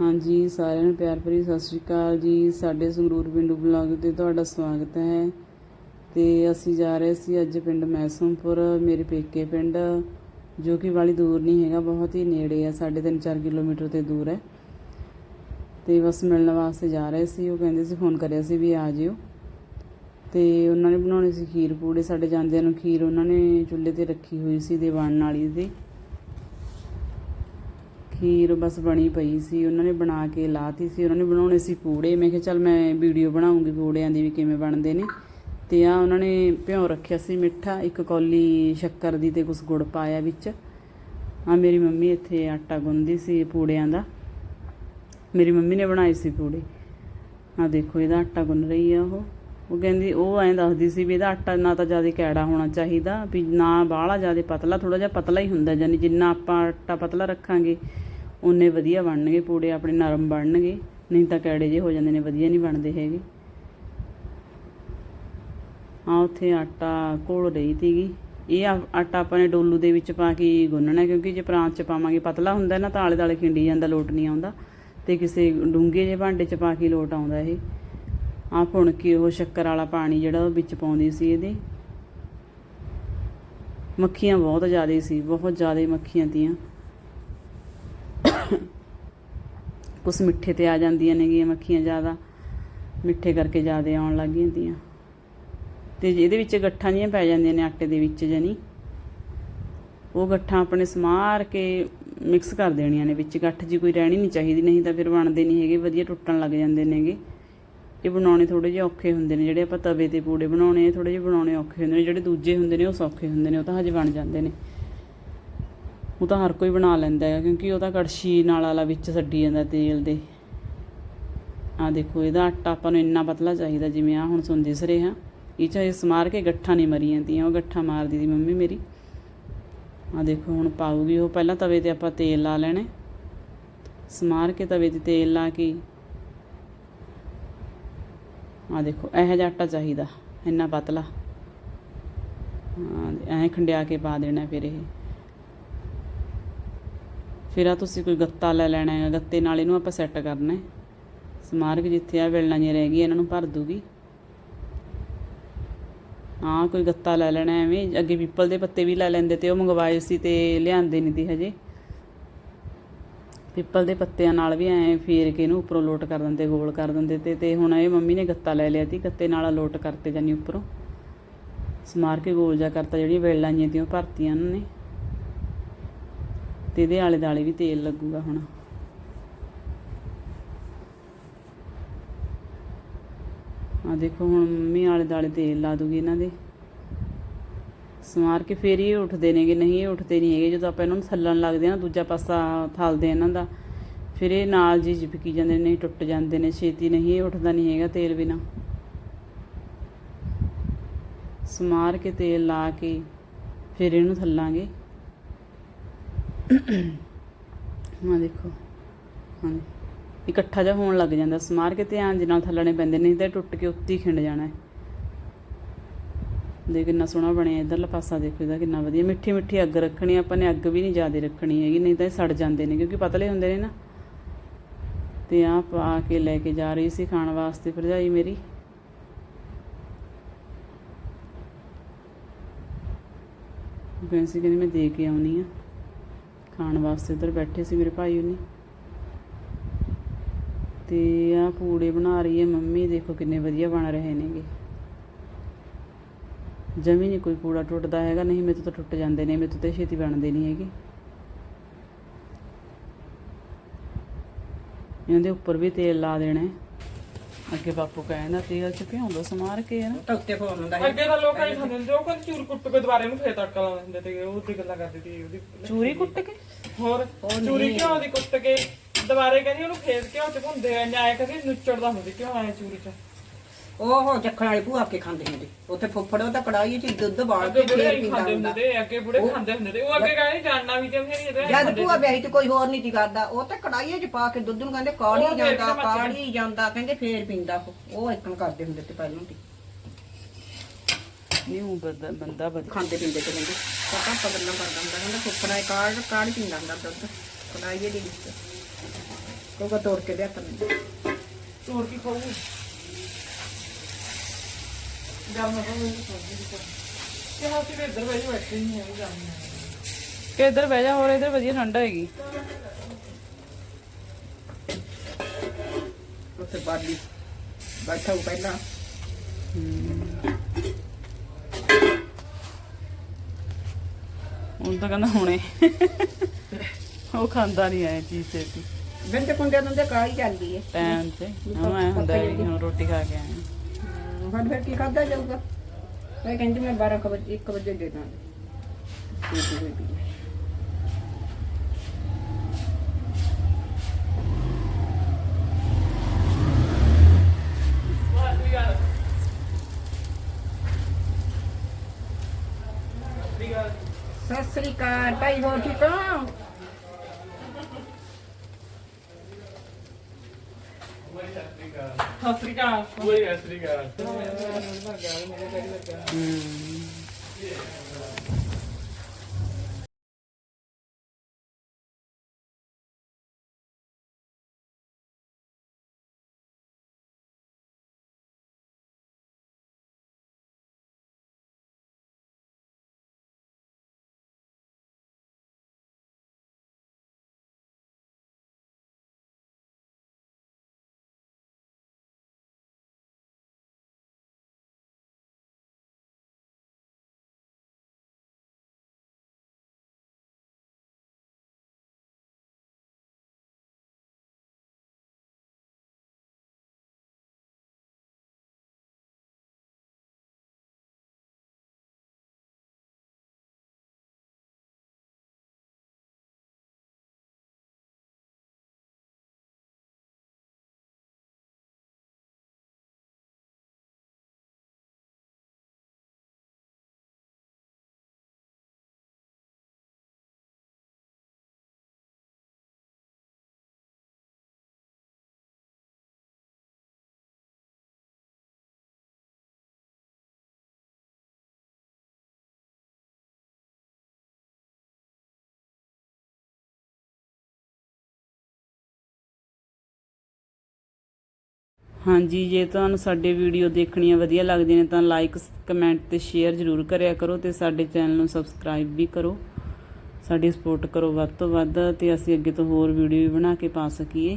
ਹਾਂਜੀ, ਸਾਰਿਆਂ ਨੂੰ ਪਿਆਰ ਭਰੀ ਸਤਿ ਸ਼੍ਰੀ ਅਕਾਲ ਜੀ। ਸਾਡੇ ਸੰਗਰੂਰ ਪਿੰਡੂ ਬਲੌਗ ਤੇ ਤੁਹਾਡਾ ਸਵਾਗਤ ਹੈ। ਤੇ ਅਸੀਂ ਜਾ ਰਹੇ ਸੀ ਅੱਜ ਪਿੰਡ ਮੈਸਮਪੁਰ, ਮੇਰੇ ਪੇਕੇ ਪਿੰਡ, ਜੋ ਕਿ ਵਾਲੀ ਦੂਰ ਨਹੀਂ ਹੈਗਾ, ਬਹੁਤ ਹੀ ਨੇੜੇ ਆ, ਸਾਢੇ ਤਿੰਨ 4 ਕਿਲੋਮੀਟਰ ਤੇ ਦੂਰ ਹੈ। ਤੇ ਬਸ ਮਿਲਣ ਵਾਸਤੇ ਜਾ ਰਹੇ ਸੀ, ਉਹ ਕਹਿੰਦੇ ਸੀ, ਫੋਨ ਕਰਿਆ ਸੀ ਵੀ ਆ ਜਿਓ। ਤੇ ਉਹਨਾਂ ਨੇ ਬਣਾਉਣੇ ਸੀ ਖੀਰ ਪੂੜੇ, ਸਾਡੇ ਜਾਂਦਿਆਂ ਨੂੰ ਖੀਰ ਉਹਨਾਂ ਨੇ ਚੁੱਲ੍ਹੇ ਤੇ ਰੱਖੀ ਹੋਈ ਸੀ ਦੇ ਬਣਨ ਵਾਲੀ ਤੇ ਖੀਰ ਬਸ ਬਣੀ ਪਈ ਸੀ, ਉਹਨਾਂ ਨੇ ਬਣਾ ਕੇ ਲਾਤੀ ਸੀ, ਉਹਨਾਂ ਨੇ ਬਣਾਉਣੇ ਸੀ ਪੂੜੇ। ਮੈਂ ਕਿਹਾ, ਚੱਲ ਮੈਂ ਵੀਡੀਓ ਬਣਾਉਂਗੀ ਪੂੜਿਆਂ ਦੀ ਵੀ ਕਿਵੇਂ ਬਣਦੇ ਨੇ। ਤੇ ਆ ਉਹਨਾਂ ਨੇ ਭਿਉਂ ਰੱਖਿਆ ਸੀ ਮਿੱਠਾ, ਇੱਕ ਕੌਲੀ ਸ਼ੱਕਰ ਦੀ ਤੇ ਕੁਝ ਗੁੜ ਪਾਇਆ ਵਿੱਚ। ਆ ਮੇਰੀ ਮੰਮੀ ਇੱਥੇ ਆਟਾ ਗੁੰਨਦੀ ਸੀ ਪੂੜਿਆਂ ਦਾ। ਮੇਰੀ ਮੰਮੀ ਨੇ ਬਣਾਏ ਸੀ ਪੂੜੇ। ਆ ਦੇਖੋ, ਇਹਦਾ ਆਟਾ ਗੁੰਨ ਰਹੀ ਆ ਉਹ। ਉਹ ਕਹਿੰਦੀ, ਉਹ ਐਂ ਦੱਸਦੀ ਸੀ ਵੀ ਇਹਦਾ ਆਟਾ ਨਾ ਤਾਂ ਜ਼ਿਆਦਾ ਕੈੜਾ ਹੋਣਾ ਚਾਹੀਦਾ, ਵੀ ਨਾ ਬਾਹਲਾ ਜ਼ਿਆਦਾ ਪਤਲਾ ਥੋੜਾ ਜਿਹਾ ਪਤਲਾ ਹੀ ਹੁੰਦਾ ਯਾਨੀ ਜਿੰਨਾ ਆਪਾਂ ਆਟਾ ਪਤਲਾ ਰੱਖਾਂਗੇ ਉਨੇ ਵਧੀਆ ਬਣਨਗੇ, ਪੂੜੇ ਆਪਣੇ ਨਰਮ ਬਣਨਗੇ, ਨਹੀਂ ਤਾਂ ਕੈੜੇ ਜੇ ਹੋ ਜਾਂਦੇ ਨੇ, ਵਧੀਆ ਨਹੀਂ ਬਣਦੇ ਹੈਗੇ। ਆ ਉੱਥੇ ਆਟਾ ਘੋਲ ਰਹੀ ਤੀਗੀ ਇਹ ਆਟਾ ਆਪਾਂ ਨੇ ਡੋਲੂ ਦੇ ਵਿੱਚ ਪਾ ਕੇ ਗੁੰਨਣਾ, ਕਿਉਂਕਿ ਜੇ ਪ੍ਰਾਂਤ ਚ ਪਾਵਾਂਗੇ, ਪਤਲਾ ਹੁੰਦਾ ਨਾ ਤਾਂ ਆਲੇ ਦਾਲੇ ਖਿੰਡੀ ਜਾਂਦਾ, ਲੋਟ ਨਹੀਂ ਆਉਂਦਾ। ਤੇ ਕਿਸੇ ਡੂੰਘੇ ਜਿਹੇ ਭਾਂਡੇ ਚ ਪਾ ਕੇ ਲੋਟ ਆਉਂਦਾ ਇਹ। ਆ ਭੁਣ ਕੇ ਉਹ ਸ਼ੱਕਰ ਵਾਲਾ ਪਾਣੀ ਜਿਹੜਾ ਉਹ ਵਿੱਚ ਪਾਉਂਦੀ ਸੀ ਇਹਦੇ। ਮੱਖੀਆਂ ਬਹੁਤ ਜ਼ਿਆਦਾ ਸੀ, ਬਹੁਤ ਜ਼ਿਆਦਾ ਮੱਖੀਆਂ ਤੀਆਂ। ਕੁਛ ਮਿੱਠੇ ਤੇ ਆ ਜਾਂਦੀਆਂ ਨੇਗੀਆਂ ਮੱਖੀਆਂ ਜ਼ਿਆਦਾ। ਮਿੱਠੇ ਕਰਕੇ ਜ਼ਿਆਦਾ ਆਉਣ ਲੱਗ ਜਾਂਦੀਆਂ। ਤੇ ਇਹਦੇ ਵਿੱਚ ਗੱਠਾਂ ਜੀਆਂ ਪੈ ਜਾਂਦੀਆਂ ਨੇ, ਆਟੇ ਦੇ ਵਿੱਚ ਜਣੀ ਉਹ ਗੱਠਾਂ ਆਪਣੇ ਸਮਾਰ ਕੇ ਮਿਕਸ ਕਰ ਦੇਣੀਆਂ ਨੇ। ਵਿੱਚ ਗੱਠ ਜੀ ਕੋਈ ਰਹਿਣੀ ਨਹੀਂ ਚਾਹੀਦੀ, ਨਹੀਂ ਤਾਂ ਫਿਰ ਬਣਦੇ ਨਹੀਂ ਹੈਗੇ, ਵਧੀਆ ਟੁੱਟਣ ਲੱਗ ਜਾਂਦੇ ਨੇਗੇ। ਇਹ ਬਣਾਉਣੇ ਥੋੜੇ ਜਿਹੇ ਔਖੇ ਹੁੰਦੇ ਨੇ। ਜਿਹੜੇ ਆਪਾਂ ਤਵੇ ਤੇ ਪੂੜੇ ਬਣਾਉਣੇ ਥੋੜੇ ਜਿਹੇ ਬਣਾਉਣੇ ਔਖੇ ਹੁੰਦੇ ਨੇ। ਜਿਹੜੇ ਦੂਜੇ ਹੁੰਦੇ ਨੇ, ਉਹ ਸੌਖੇ ਹੁੰਦੇ ਨੇ। ਉਹ ਤਾਂ ਹਜੇ ਬਣ ਜਾਂਦੇ ਨੇ। ਉਹ ਤਾਂ ਹਰ ਕੋਈ ਬਣਾ ਲੈਂਦਾ ਹੈ ਕਿਉਂਕਿ ਉਹ ਤਾਂ ਕੜਛੀ ਨਾਲ ਵਾਲਾ ਵਿੱਚ ਛੱਡੀ ਜਾਂਦਾ ਤੇਲ ਦੇ। ਆ ਦੇਖੋ, ਇਹਦਾ ਆਟਾ ਆਪਾਂ ਨੂੰ ਇੰਨਾ ਪਤਲਾ ਚਾਹੀਦਾ, ਜਿਵੇਂ ਆ ਹੁਣ ਸੁਣ ਦਿਸ ਰਿਹਾ ਇਹ ਚਾਹੇ ਸਮਾਰ ਕੇ ਗੱਠਾਂ ਨਹੀਂ ਮਰੀਆਂ ਤੀਆਂ, ਉਹ ਗੱਠਾਂ ਮਾਰਦੀ ਦੀ ਮੰਮੀ ਮੇਰੀ। ਆ ਦੇਖੋ, ਹੁਣ ਪਾਉਗੀ ਉਹ, ਪਹਿਲਾਂ ਤਵੇ ਤੇ ਆਪਾਂ ਤੇਲ ਲਾ ਲੈਣੇ। ਸਮਾਰ ਕੇ ਤਵੇ ਤੇ ਤੇਲ ਲਾ ਕੇ। ਆ ਦੇਖੋ, ਇਹੋ ਜਿਹਾ ਆਟਾ ਚਾਹੀਦਾ, ਇੰਨਾ ਪਤਲਾ। ਐਂ ਖੰਡਿਆ ਕੇ ਪਾ ਦੇਣਾ ਫਿਰ ਇਹ। ਫਿਰ ਆ ਤੁਸੀਂ ਕੋਈ ਗੱਤਾ ਲੈ ਲੈਣਾ ਹੈ ਗੱਤੇ ਨਾਲ ਇਹਨੂੰ ਆਪਾਂ ਸੈੱਟ ਕਰਨਾ ਹੈ। ਸਮਾਰਕ ਜਿੱਥੇ ਆ ਵੇਲਣਾ ਜਿਹਾ ਰਹਿ ਗਈ ਇਹਨਾਂ ਨੂੰ ਭਰ ਦੂਗੀ। ਹਾਂ ਕੋਈ ਗੱਤਾ ਲੈ ਲੈਣਾ ਐਵੇਂ, ਅੱਗੇ ਪੀਪਲ ਦੇ ਪੱਤੇ ਵੀ ਲੈ ਲੈਂਦੇ ਤੇ ਉਹ ਮੰਗਵਾਏ ਸੀ ਤੇ ਲਿਆਂਦੇ ਨਹੀਂ ਤੀ ਹਜੇ। ਪਿੱਪਲ ਦੇ ਪੱਤਿਆਂ ਨਾਲ ਵੀ ਐਂ ਫੇਰ ਕੇ ਇਹਨੂੰ ਉੱਪਰੋਂ ਲੋਟ ਕਰ ਦਿੰਦੇ, ਗੋਲ ਕਰ ਦਿੰਦੇ ਤੇ ਤੇ ਹੁਣ ਇਹ ਮੰਮੀ ਨੇ ਗੱਤਾ ਲੈ ਲਿਆ ਤੀ ਗੱਤੇ ਨਾਲ ਲੋਟ ਕਰਤੇ ਜਾਨੀ ਉੱਪਰੋਂ। ਸਮਾਰ ਕੇ ਗੋਲ ਜਾ ਕਰਤਾ, ਜਿਹੜੀਆਂ ਵੇਲਾਂ ਜੀਆਂ ਤੀਆਂ ਉਹ ਭਰਤੀਆਂ ਉਹਨਾਂ ਨੇ। ਤੇ ਇਹਦੇ ਆਲੇ ਦਾਲੇ ਵੀ ਤੇਲ ਲੱਗੂਗਾ ਹੁਣ। ਆ ਦੇਖੋ ਹੁਣ ਮੰਮੀ ਆਲੇ ਦਾਲੇ ਤੇਲ ਲਾ ਦੂਗੀ ਇਹਨਾਂ ਦੇ। ਸਮਾਰ ਕੇ ਫੇਰ ਹੀ ਇਹ ਉੱਠਦੇ ਨੇਗੇ, ਨਹੀਂ ਇਹ ਉੱਠਦੇ ਨਹੀਂ ਹੈਗੇ। ਜਦੋਂ ਆਪਾਂ ਇਹਨਾਂ ਨੂੰ ਥੱਲਣ ਲੱਗਦੇ ਆ ਨਾ, ਦੂਜਾ ਪਾਸਾ ਥਲਦੇ ਇਹਨਾਂ ਦਾ, ਫਿਰ ਇਹ ਨਾਲ ਜੀ ਚਿਪਕੀ ਜਾਂਦੇ ਨੇ, ਨਹੀਂ ਟੁੱਟ ਜਾਂਦੇ ਨੇ। ਛੇਤੀ ਨਹੀਂ, ਇਹ ਉੱਠਦਾ ਨਹੀਂ ਹੈਗਾ ਤੇਲ ਬਿਨਾ। ਸਮਾਰ ਕੇ ਤੇਲ ਲਾ ਕੇ ਫਿਰ ਇਹਨੂੰ ਥੱਲਾਂਗੇ। ਹਾਂ, ਦੇਖੋ। ਹਾਂ ਇਕੱਠਾ ਜਿਹਾ ਹੋਣ ਲੱਗ ਜਾਂਦਾ। ਸਮਾਰ ਕੇ ਧਿਆਨ ਦੇ ਨਾਲ ਥੱਲਣੇ ਪੈਂਦੇ ਨਹੀਂ ਤਾਂ ਇਹ ਟੁੱਟ ਕੇ ਉੱਤੇ ਖਿੰਡ ਜਾਣਾ ਹੈ। ਦੇਖ, ਕਿੰਨਾ ਸੋਹਣਾ ਬਣਿਆ ਇਧਰਲਾ ਪਾਸਾ। ਦੇਖੋ, ਇਹਦਾ ਕਿੰਨਾ ਵਧੀਆ। ਮਿੱਠੀ ਮਿੱਠੀ ਅੱਗ ਰੱਖਣੀ ਆਪਾਂ ਨੇ ਅੱਗ ਵੀ ਨਹੀਂ ਜ਼ਿਆਦਾ ਰੱਖਣੀ ਹੈਗੀ, ਨਹੀਂ ਤਾਂ ਇਹ ਸੜ ਜਾਂਦੇ ਨੇ, ਕਿਉਂਕਿ ਪਤਲੇ ਹੁੰਦੇ ਨੇ ਨਾ। ਤੇ ਆ ਪਾ ਕੇ ਲੈ ਕੇ ਜਾ ਰਹੀ ਸੀ ਖਾਣ ਵਾਸਤੇ ਭਰਜਾਈ ਮੇਰੀ। ਕਹਿੰਦੀ ਸੀ ਕਹਿੰਦੀ ਮੈਂ ਦੇ ਕੇ ਆਉਣੀ ਆ। ਖਾਣ ਵਾਸਤੇ ਉਧਰ ਬੈਠੇ ਸੀ ਮੇਰੇ ਭਾਈ ਉਹਨੇ। ਤੇ ਆ ਪੂੜੇ ਬਣਾ ਰਹੀ ਹੈ ਮੰਮੀ, ਦੇਖੋ ਕਿੰਨੇ ਵਧੀਆ ਬਣ ਰਹੇ ਨੇਗੇ। ਜਮੀ ਨਹੀਂ ਕੋਈ ਪੂੜਾ ਟੁੱਟਦਾ ਹੈਗਾ, ਨਹੀਂ ਮੇਰੇ ਤੋਂ ਤਾਂ ਟੁੱਟ ਜਾਂਦੇ ਨੇ, ਮੇਰੇ ਤੋਂ ਤਾਂ ਛੇਤੀ ਬਣਦੇ ਨਹੀਂ ਹੈਗੇ। ਇਹਨਾਂ ਦੇ ਉੱਪਰ ਵੀ ਤੇਲ ਲਾ ਦੇਣਾ ਅੱਗੇ ਬਾਪੂ ਕਹਿੰਦਾ ਤੇਲ ਚ ਭਿਉਂਦਾ ਸਮਾਰ ਕੇ ਹੈ ਨਾ। ਤਾਂ ਉੱਤੇ ਖਵਾ ਦਿੰਦਾ ਅੱਗੇ ਤਾਂ ਲੋਕਾਂ ਹੀ ਖਾਂਦੇ ਹੁੰਦੇ ਉਹ ਕਹਿੰਦੇ ਚੂਰ ਕੁੱਟ ਕੇ ਦੁਬਾਰੇ ਨੂੰ ਫੇਰ ਤੜਕਾ ਲਾ ਦਿੰਦੇ ਤੇ ਉਹ ਤੇ ਗੱਲਾਂ ਕਰਦੇ ਸੀ ਉਹਦੀ ਚੂਰੀ ਕੁੱਟ ਕੇ? ਹੋਰ ਚੂਰੀ ਘਿਓ ਦੀ ਕੁੱਟ ਕੇ ਦੁਬਾਰੇ ਕਹਿੰਦੀ ਉਹਨੂੰ ਫੇਰ ਘਿਓ ਚ ਭੁੰਦੇ ਆ ਨਿਆਏ ਕਹਿੰਦੇ ਨੁੱਚੜਦਾ ਹੁੰਦੀ ਘਿਓ ਆਏ ਚੂਰੀ ਚ। ਉਹ ਚੱਖਣ ਵਾਲੀ ਭੂਆ ਕੇ ਖਾਂਦੇ ਹੁੰਦੇ। ਉੱਥੇ ਫੁੱਫੜ ਉਹ ਤਾਂ ਕੜਾਈ 'ਚ ਦੁੱਧ ਬਾਲ ਅੱਗੇ ਕੇ ਬੁੜੇ ਫੇਰ ਹੀ ਪੀਂਦਾ ਖਾਂਦੇ ਹੁੰਦਾ ਹੁੰਦੇ ਤੇ ਅੱਗੇ ਬੁੜੇ ਖਾਂਦੇ ਹੁੰਦੇ ਤੇ ਉਹ ਅੱਗੇ ਕਹਿੰਦੇ ਜਾਣਨਾ ਵੀ ਤੇ ਫੇਰ ਇਹਦੇ ਜਦ ਭੂਆ ਵਿਆਹੀ ਤੇ ਕੋਈ ਹੋਰ ਨਹੀਂ ਸੀ ਕਰਦਾ ਉਹ ਤਾਂ ਕੜਾਈ 'ਚ ਪਾ ਕੇ ਦੁੱਧ ਨੂੰ ਕਹਿੰਦੇ ਉਹ ਫੇਰ ਜਾਂਦਾ ਕਿਹੜਾ ਮੱਚਦਾ? ਕਾੜੀ ਜਾਂਦਾ ਕਹਿੰਦੇ ਫੇਰ ਪੀਂਦਾ ਉਹ। ਉਹ ਇਕਣ ਕਰਦੇ ਹੁੰਦੇ ਤੇ ਪਹਿਲਾਂ ਤੇ ਨਹੀਂ ਉਹ ਬੰਦਾ ਬੰਦਾ ਬਦ ਖਾਂਦੇ ਪੀਂਦੇ ਤੇ ਕਹਿੰਦੇ ਪਤਾ ਪਗਲਾਂ ਕਰਦਾ ਹੁੰਦਾ ਕਹਿੰਦਾ ਫੁੱਫੜਾ ਕਾੜ ਕਾੜ ਪੀਂਦਾ ਹੁੰਦਾ ਦੁੱਧ ਕੜਾਈ ਦੇ ਵਿੱਚ। ਕੋਕਾ ਤੋੜ ਕੇ ਲਿਆ ਤੈਨੂੰ ਤੋੜ ਕੇ ਖਾਊ ਕਿ ਹਾਂ ਤੇ ਇੱਧਰ ਬੈਠੇ ਬੈਠੇ ਨਹੀਂ ਹੈ ਗਰਮ ਕਿ ਇੱਧਰ ਬਹਿ ਜਾ ਹੋਰ ਇੱਧਰ ਵਧੀਆ ਠੰਡਾ ਹੈਗੀ ਉੱਥੇ ਬਾਲੀ ਬੈਠਾ ਉਹ ਪਹਿਲਾਂ ਹੁਣ ਤਾਂ ਕਹਿੰਦਾ ਹੁਣੇ। ਉਹ ਖਾਂਦਾ ਨਹੀਂ ਆਇਆ ਚੀਜ਼ ਤੇ ਬਿੰਦ ਕੁੰਡੇ ਨੂੰ ਕਾਲੀ ਜਾਂਦੀ ਹੈ ਟਾਈਮ ਤੇ। ਹਾਂ ਐਂ ਹੁੰਦਾ ਵੀ ਹੁਣ ਰੋਟੀ ਖਾ ਕੇ ਆਏ ਹੁਣ ਫਿਰ ਕੀ ਖਾਦਾ ਜਾਊਗਾ ਮੈਂ ਕਹਿੰਦੀ ਮੈਂ 12 ਕੁ ਵਜੇ 1 ਵਜੇ ਦੇ ਦਾਂਗੀ ਠੀਕ ਹੋਈ ਪਈ ਹੈ। ਸਤਿ ਸ੍ਰੀ ਅਕਾਲ ਭਾਈ ਹੋ ਠੀਕ ਹੋ ਸਤਿ ਸ੍ਰੀ ਅਕਾਲ। ਓਏ ਸਤਿ ਸ੍ਰੀ ਅਕਾਲ। ਹਾਂਜੀ, ਜੇ ਤੁਹਾਨੂੰ ਸਾਡੇ ਵੀਡੀਓ ਦੇਖਣੀਆਂ ਵਧੀਆ ਲੱਗਦੀਆਂ ਨੇ ਤਾਂ ਲਾਈਕ ਕਮੈਂਟ ਤੇ ਸ਼ੇਅਰ ਜ਼ਰੂਰ ਕਰਿਆ ਕਰੋ ਤੇ ਸਾਡੇ ਚੈਨਲ ਨੂੰ ਸਬਸਕ੍ਰਾਈਬ ਵੀ ਕਰੋ। ਸਾਡੀ ਸਪੋਰਟ ਕਰੋ ਵੱਧ ਤੋਂ ਵੱਧ ਤੇ ਅਸੀਂ ਅੱਗੇ ਤੋਂ ਹੋਰ ਵੀਡੀਓ ਵੀ ਬਣਾ ਕੇ ਪਾ ਸਕੀਏ।